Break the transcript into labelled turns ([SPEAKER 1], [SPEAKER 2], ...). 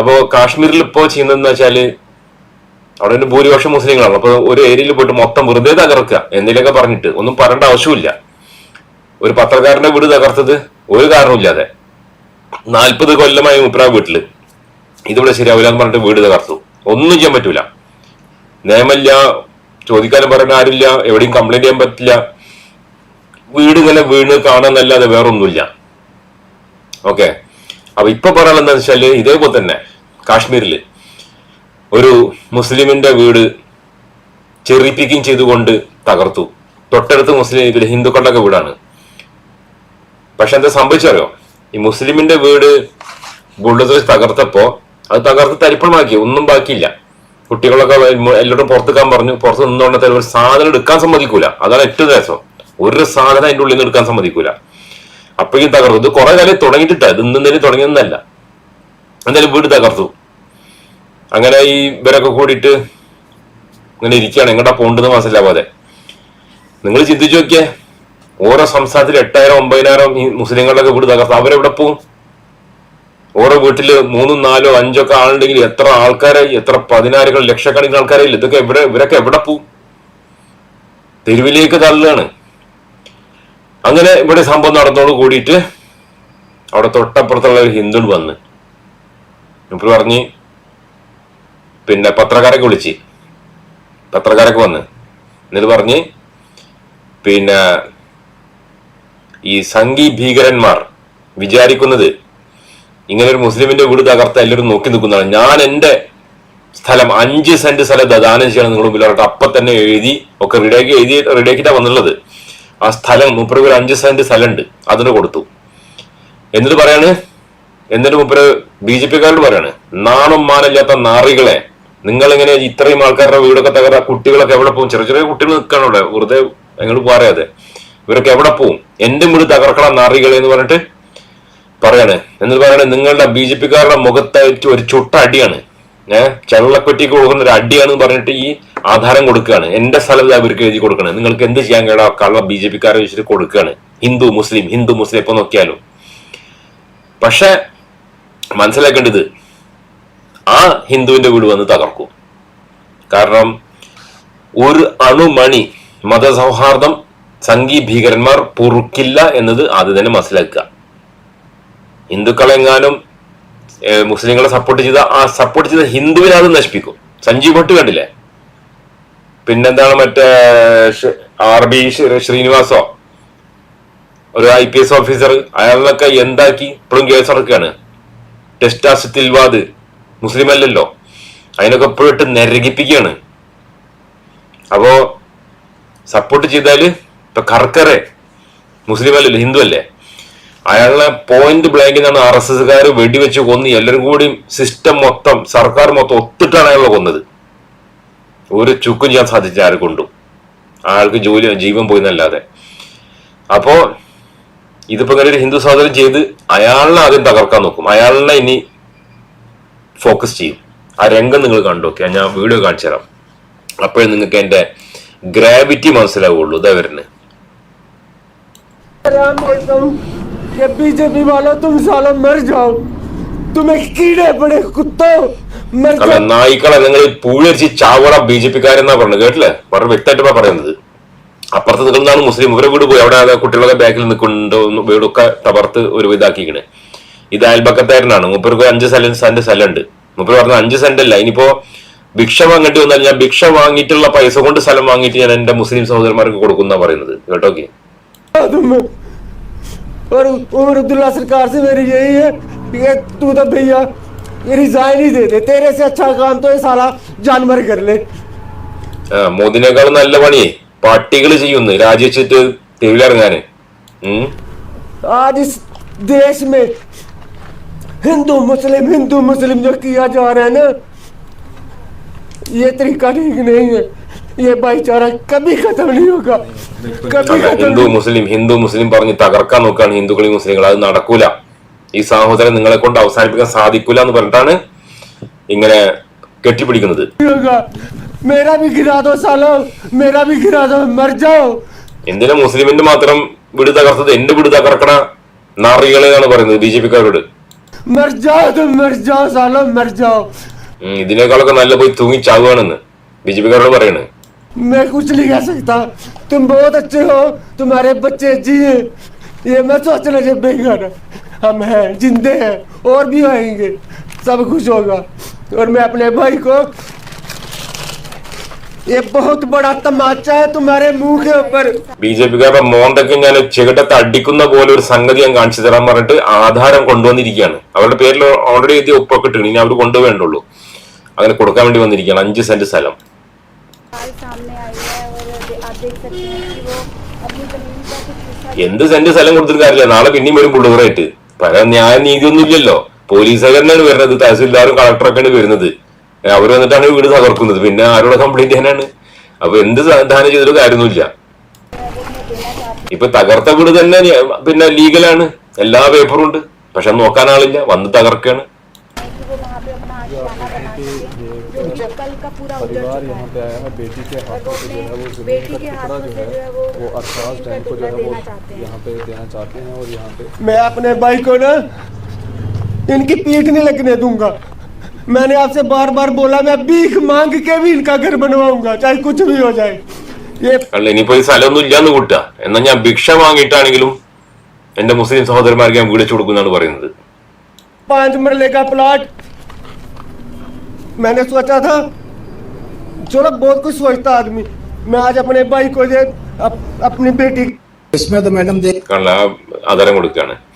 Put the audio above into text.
[SPEAKER 1] അപ്പോ കാശ്മീരിൽ ഇപ്പോ ചെയ്യുന്നതെന്ന് വെച്ചാൽ അവിടെ ഒരു ഭൂരിപക്ഷം മുസ്ലിങ്ങളാണ്. അപ്പൊ ഒരു ഏരിയയിൽ പോയിട്ട് മൊത്തം വെറുതെ തകർക്കുക എന്തെങ്കിലുമൊക്കെ പറഞ്ഞിട്ട് ഒന്നും പറയേണ്ട ആവശ്യമില്ല. ഒരു പത്രക്കാരന്റെ വീട് തകർത്തത് ഒരു കാരണമില്ലാതെ നാൽപ്പത് കൊല്ലമായി മുപ്രാ വീട്ടിൽ. ഇതിവിടെ ശരിയാവില്ല എന്ന് പറഞ്ഞിട്ട് വീട് തകർത്തു. ഒന്നും ചെയ്യാൻ പറ്റൂല. നിയമമില്ല ചോദിക്കാനും പറയാൻ ആരില്ല എവിടെയും കംപ്ലൈന്റ് ചെയ്യാൻ പറ്റില്ല. വീട് ഇങ്ങനെ വീണ് കാണാന്നല്ലാതെ വേറൊന്നുമില്ല. ഓക്കെ അപ്പൊ ഇപ്പൊ പറയാനുള്ള എന്താ വെച്ചാൽ ഇതേപോലെ തന്നെ കാശ്മീരിൽ ഒരു മുസ്ലിമിന്റെ വീട് ചെറി പിക്കിങ് ചെയ്തുകൊണ്ട് തകർത്തു. തൊട്ടടുത്ത് മുസ്ലിം ഇതിൽ ഹിന്ദുക്കളുടെ വീടാണ്. പക്ഷെ എന്താ സംഭവിച്ചറിയോ? ഈ മുസ്ലിമിന്റെ വീട് ബുള്ളഡോസർ തകർത്തപ്പോ അത് തകർത്ത് തരിപ്പണമാക്കി. ഒന്നും ബാക്കിയില്ല. കുട്ടികളൊക്കെ എല്ലാവരും പുറത്തേക്കാൻ പറഞ്ഞു. പുറത്ത് നിന്നുകൊണ്ട് ഒരു സാധനം എടുക്കാൻ സമ്മതിക്കൂല. അതാണ് ഏറ്റവും രസം. ഒരു സാധനം അതിന്റെ ഉള്ളിൽ നിന്ന് എടുക്കാൻ സമ്മതിക്കൂല. അപ്പോഴേക്കും തകർത്തു. ഇത് കുറെ കാലം തുടങ്ങിയിട്ടിട്ട്. ഇത് തുടങ്ങിയതൊന്നല്ല. എന്തായാലും വീട് തകർത്തു. അങ്ങനെ ഈ ഇവരൊക്കെ കൂടിയിട്ട് ഇങ്ങനെ ഇരിക്കുകയാണ്. എങ്ങോട്ടാ പോകേണ്ടത് മനസ്സിലാവാതെ. നിങ്ങൾ ചിന്തിച്ചു നോക്കിയേ. ഓരോ സംസ്ഥാനത്തിൽ എട്ടായിരം ഒമ്പതിനായിരം ഈ മുസ്ലിങ്ങളുടെ വീട് തകർത്ത് അവരെവിടെ പോവും? ഓരോ വീട്ടിൽ മൂന്നും നാലോ അഞ്ചോ ഒക്കെ ആളുണ്ടെങ്കിൽ എത്ര ആൾക്കാരെ എത്ര പതിനായിരങ്ങൾ ലക്ഷക്കണക്കിന് ആൾക്കാരായില്ല ഇതൊക്കെ എവിടെ ഇവരൊക്കെ എവിടെ പോവും? തെരുവിലേക്ക് തള്ളുകയാണ്. അങ്ങനെ ഇവിടെ സംഭവം നടന്നോട് കൂടിയിട്ട് അവിടെ തൊട്ടപ്പുറത്തുള്ള ഒരു ഹിന്ദു വന്ന്. ഇപ്പോൾ പറഞ്ഞ് പിന്നെ പത്രക്കാരൊക്കെ വിളിച്ച്. പത്രക്കാരൊക്കെ വന്ന്. എന്നിട്ട് പറഞ്ഞ് പിന്നെ ഈ സംഘി ഭീകരന്മാർ വിചാരിക്കുന്നത് ഇങ്ങനെ ഒരു മുസ്ലിമിന്റെ വീട് തകർത്ത എല്ലാവരും നോക്കി നിൽക്കുന്നതാണ്. ഞാൻ എന്റെ സ്ഥലം അഞ്ച് സെന്റ് സ്ഥലം ദാനം ചെയ്യണം നിങ്ങൾ മുമ്പിൽ പറഞ്ഞിട്ട് അപ്പൊ തന്നെ എഴുതി ഒക്കെ റെഡിയാക്കി എഴുതി റെഡിയാക്കിയിട്ടാ വന്നുള്ളത്. ആ സ്ഥലം മുപ്പത് ഒരു അഞ്ച് സെന്റ് സ്ഥലമുണ്ട്. അതിന് കൊടുത്തു. എന്നിട്ട് പറയാണ് എന്നിട്ട് മുപ്പര് ബി ജെ പിക്കാരോട് പറയാണ് നാണും മാനില്ലാത്ത നാറികളെ നിങ്ങൾ ഇങ്ങനെ ഇത്രയും ആൾക്കാരുടെ വീടൊക്കെ തകർത്ത കുട്ടികളൊക്കെ എവിടെ പോകും? ചെറിയ ചെറിയ കുട്ടികൾ നിൽക്കണം അവിടെ വെറുതെ എങ്ങോട്ട് പറയാതെ ഇവരൊക്കെ എവിടെ പോകും എന്റെ വീട് തകർക്കണം നാറികളെ എന്ന് പറഞ്ഞിട്ട് പറയാണ്. എന്നിട്ട് പറയണേ നിങ്ങളുടെ ബി ജെ പിക്കാരുടെ മുഖത്തായിട്ട് ഒരു ചുട്ട അടിയാണ്. ഏഹ് ചെള്ളപ്പെട്ടിക്ക് കൊടുക്കുന്ന ഒരു അടിയാണ് പറഞ്ഞിട്ട് ഈ ആധാരം കൊടുക്കുകയാണ്. എന്റെ സ്ഥലത്ത് അവർക്ക് എഴുതി കൊടുക്കണം. നിങ്ങൾക്ക് എന്ത് ചെയ്യാൻ കേടാ? കള്ള ബി ജെ പിക്കാരെ വെച്ചിട്ട് കൊടുക്കുകയാണ്. ഹിന്ദു മുസ്ലിം ഹിന്ദു മുസ്ലിം എപ്പോ നോക്കിയാലും. പക്ഷെ മനസ്സിലാക്കേണ്ടത് ആ ഹിന്ദുവിന്റെ വീട് വന്ന് തകർക്കും. കാരണം ഒരു അണുമണി മതസൗഹാർദ്ദം സംഘി ഭീകരന്മാർ പൊറുക്കില്ല എന്നത് ആദ്യം തന്നെ മനസ്സിലാക്കുക. ഹിന്ദുക്കളെങ്ങാനും മുസ്ലിങ്ങളെ സപ്പോർട്ട് ചെയ്ത ആ സപ്പോർട്ട് ചെയ്ത ഹിന്ദുവിനെ അത് നശിപ്പിക്കും. സഞ്ജീവ് ഭട്ട് കണ്ടില്ലേ? പിന്നെന്താണ് മറ്റേ ആർ ബി ശ്രീനിവാസോ? ഒരു ഐ പി എസ് ഓഫീസർ അയാളിനൊക്കെ എന്താക്കി? ഇപ്പോഴും കേസ് ഇറക്കുകയാണ് ടെസ്റ്റാസ് തിൽവാദ്. മുസ്ലിം അല്ലല്ലോ അതിനൊക്കെ എപ്പോഴും ഇട്ട് നരകിപ്പിക്കുകയാണ് അപ്പോ സപ്പോർട്ട് ചെയ്താൽ ഇപ്പൊ കർക്കറെ മുസ്ലിം അല്ലല്ലോ ഹിന്ദു അല്ലേ അയാളെ പോയിന്റ് ബ്ലാങ്കിൽ നിന്നാണ് ആർ എസ് എസ്കാർ വെടിവെച്ച് കൊന്ന് എല്ലാവരും കൂടി സിസ്റ്റം മൊത്തം സർക്കാർ മൊത്തം ഒത്തിട്ടാണ് അയാളെ കൊന്നത്. ഒരു ചുക്കും ചെയ്യാൻ സാധിച്ച ആരെ കൊണ്ടും. അയാൾക്ക് ജോലി ജീവൻ പോയി എന്നല്ലാതെ അപ്പോ ഇതിപ്പോ ഇങ്ങനെ ഒരു ഹിന്ദു സഹോദരൻ ചെയ്ത് അയാളിനെ ആദ്യം തകർക്കാൻ നോക്കും. അയാളിനെ ഇനി ഫോക്കസ് ചെയ്യും ആ രംഗം നിങ്ങൾ കണ്ടോക്കെ ഞാൻ വീഡിയോ കാണിച്ചു തരാം അപ്പോഴേ നിങ്ങൾക്ക് എന്റെ ഗ്രാവിറ്റി മനസ്സിലാവുള്ളൂ ഇതാ വരുന്നത്
[SPEAKER 2] राम एकदम ये बीजेपी वालों तुम सालों मर जाओ तुम एक कीड़े पड़े कुत्तों मर
[SPEAKER 1] അല്ല
[SPEAKER 2] जाओ
[SPEAKER 1] നായ്ക്കളെ നിങ്ങൾ പൂഴരിച്ച് ചാവട ബി ജെ പിക്കാരെന്നാ പറഞ്ഞത് കേട്ടില്ലേ വളരെ വ്യക്തമായിട്ട് പറയുന്നത് അപ്പുറത്ത് നിൽക്കുന്നതാണ് മുസ്ലിം ഇവരെ വീട് പോയി അവിടെ ആ കുട്ടികളൊക്കെ ബാക്കിൽ നിൽക്കുന്നുണ്ട് വീടൊക്കെ തകർത്ത് ഒരു ഇതാക്കിക്കണ് ഇത് അയൽപക്കത്താരനാണ് മൂപ്പർക്ക് അഞ്ച് സെന്റ് സെന്റ് സ്ഥലമുണ്ട് മൂപ്പർ പറഞ്ഞ അഞ്ച് സെന്റ് അല്ല ഇനിയിപ്പോ ഭിക്ഷ വാങ്ങേണ്ടി വന്നാൽ ഞാൻ ഭിക്ഷ വാങ്ങിയിട്ടുള്ള പൈസ കൊണ്ട് സ്ഥലം വാങ്ങിയിട്ട് ഞാൻ എന്റെ മുസ്ലിം സഹോദരന്മാർക്ക് കൊടുക്കുന്ന പറയുന്നത് കേട്ടോക്കെ
[SPEAKER 2] तुम और उमर अब्दुल्ला सरकार से मेरी यही है ये तू तो भैया ये रिजाइन ही दे दे तेरे से अच्छा काम तो ये साला जानवर कर ले
[SPEAKER 1] ആ മോദിനേക്കാൾ നല്ല പണിയേ പട്ടികൾ ചെയ്യുന്നു രാജിവെച്ചിട്ട് തെരുവിലിറങ്ങാന് ഉം
[SPEAKER 2] आज इस देश में हिंदू मुस्लिम हिंदू मुस्लिम जो किया जा रहा है ना ये तरीका ठीक नहीं है ये भाईचारा कभी खत्म नहीं होगा कभी
[SPEAKER 1] അല്ല,
[SPEAKER 2] खत्म
[SPEAKER 1] ഹിന്ദു
[SPEAKER 2] नहीं
[SPEAKER 1] മുസ്ലിം ഹിന്ദു മുസ്ലിം പറഞ്ഞ് തകർക്കാൻ നോക്കുകയാണ് ഹിന്ദുക്കളെയും മുസ്ലിങ്ങൾ അത് നടക്കൂല ഈ സഹോദരൻ നിങ്ങളെ കൊണ്ട് അവസാനിപ്പിക്കാൻ സാധിക്കൂല എന്ന് പറഞ്ഞിട്ടാണ് ഇങ്ങനെ കെട്ടിപ്പിടിക്കുന്നത്
[SPEAKER 2] होगा मेरा भी गिरा दो सालो मेरा भी गिरा दो मर जाओ
[SPEAKER 1] എന്തിനാ മുസ്ലിമിന്റെ മാത്രം വീട് തകർത്തത് എന്റെ വീട് തകർക്കണ നാറികളെയാണ് പറയുന്നത് ബി ജെ പിക്കാരോട്
[SPEAKER 2] मर जाओ तुम मर जाओ सालो मर जाओ
[SPEAKER 1] ഉം, ഇതിനേക്കാളൊക്കെ നല്ല പോയി തൂങ്ങി ചാവുകയാണെന്ന് ബി ജെ പിക്കാരോട് പറയണ്
[SPEAKER 2] मैं कुछ नहीं कह सकता तुम बहुत अच्छे हो तुम्हारे बच्चे जिए ये मैं सोचना जब बेकार हम हैं जिंदे हैं और भी आएंगे सब कुछ होगा और मैं अपने भाई को ये बहुत बड़ा तमाचा है तुम्हारे मुंह के ऊपर
[SPEAKER 1] ബി ജെ പിക്കാരുടെ മോന്തയ്ക്ക് ഞാൻ ചെകിട്ടത്ത് അടിക്കുന്ന പോലെ ഒരു സംഗതി ഞാൻ കാണിച്ചു തരാൻ പറഞ്ഞിട്ട് ആധാരം കൊണ്ടുവന്നിരിക്കുകയാണ് അവരുടെ പേരിൽ ഓൾറെഡി എഴുതി ഒപ്പൊക്കെ ഇട്ടിട്ടുണ്ട് ഇനി അവർ കൊണ്ടുപോകേണ്ടുള്ളൂ അങ്ങനെ കൊടുക്കാൻ വേണ്ടി വന്നിരിക്കുകയാണ് അഞ്ച് സെന്റ് സ്ഥലം
[SPEAKER 3] हाल सामने आई है और दे- आप देख सकते हैं कि वो अपनी जमीन का कुछ हिस्सा
[SPEAKER 1] എന്ത് സെന്റ് സ്ഥലം കൊടുത്തിട്ട് കാര്യമില്ല നാളെ പിന്നെയും വരും പുള്ളുകളായിട്ട് പല ന്യായ നീതിയൊന്നും ഇല്ലല്ലോ പോലീസുകാരനാണ് വരുന്നത് തഹസിൽദാറും കളക്ടറൊക്കെയാണ് വരുന്നത് അവർ വന്നിട്ടാണ് വീട് തകർക്കുന്നത് പിന്നെ ആരോടെ കംപ്ലൈന്റ് ചെയ്യാനാണ് അപ്പൊ എന്ത് ദാനം ചെയ്തിട്ട് കാര്യമൊന്നുമില്ല ഇപ്പൊ തകർത്ത വീട് തന്നെ നി- പിന്നെ ലീഗലാണ് എല്ലാ പേപ്പറും ഉണ്ട് പക്ഷെ നോക്കാൻ ആളില്ല വന്ന് തകർക്കാണ്
[SPEAKER 3] है कि वो वहाँ पे अपना आशियाना बना सके जो कि कल का पूरा उजड़
[SPEAKER 4] परिवार
[SPEAKER 3] चुका
[SPEAKER 4] यहाँ
[SPEAKER 3] है
[SPEAKER 4] पे आया है बेटी के
[SPEAKER 3] और वो
[SPEAKER 4] हाथों से जो है वो
[SPEAKER 3] अपने
[SPEAKER 4] जमीन
[SPEAKER 3] बेटी
[SPEAKER 4] का
[SPEAKER 3] के
[SPEAKER 4] टुकड़ा
[SPEAKER 3] हाथों
[SPEAKER 4] जो
[SPEAKER 3] से
[SPEAKER 4] है
[SPEAKER 3] जो है वो
[SPEAKER 4] वो अरसाज
[SPEAKER 3] जमीन का
[SPEAKER 4] टैंक को जो
[SPEAKER 3] टुकड़ा
[SPEAKER 4] है वो
[SPEAKER 3] देना चाहते हैं
[SPEAKER 4] यहाँ पे देना चाहते हैं और यहाँ पे
[SPEAKER 2] मैं अपने भाई को ना इनकी पीठ नहीं लगने दूंगा मैंने आपसे बार बार बोला मैं भीख मांग के भी इनका घर बनवाऊंगा चाहे कुछ भी हो जाए ये
[SPEAKER 1] അല്ല ഇനിയിപ്പോ ഈ സ്ഥലമൊന്നും ഇല്ലാന്ന് കൂട്ടുക എന്നാ ഞാൻ ഭിക്ഷ വാങ്ങിയിട്ടാണെങ്കിലും എന്റെ മുസ്ലിം സഹോദരന്മാർക്ക് ഞാൻ വീട് വെച്ച് കൊടുക്കുന്നാണ് പറയുന്നത്
[SPEAKER 2] पांच मरले का प्लॉट मैंने सोचा था चलो बहुत कुछ सोचता आदमी मैं आज अपने भाई को जे अप, अपनी बेटी
[SPEAKER 5] इसमें तो मैडम देख
[SPEAKER 1] കാരണം ആ ആധാരം കൊടുക്കുകയാണ്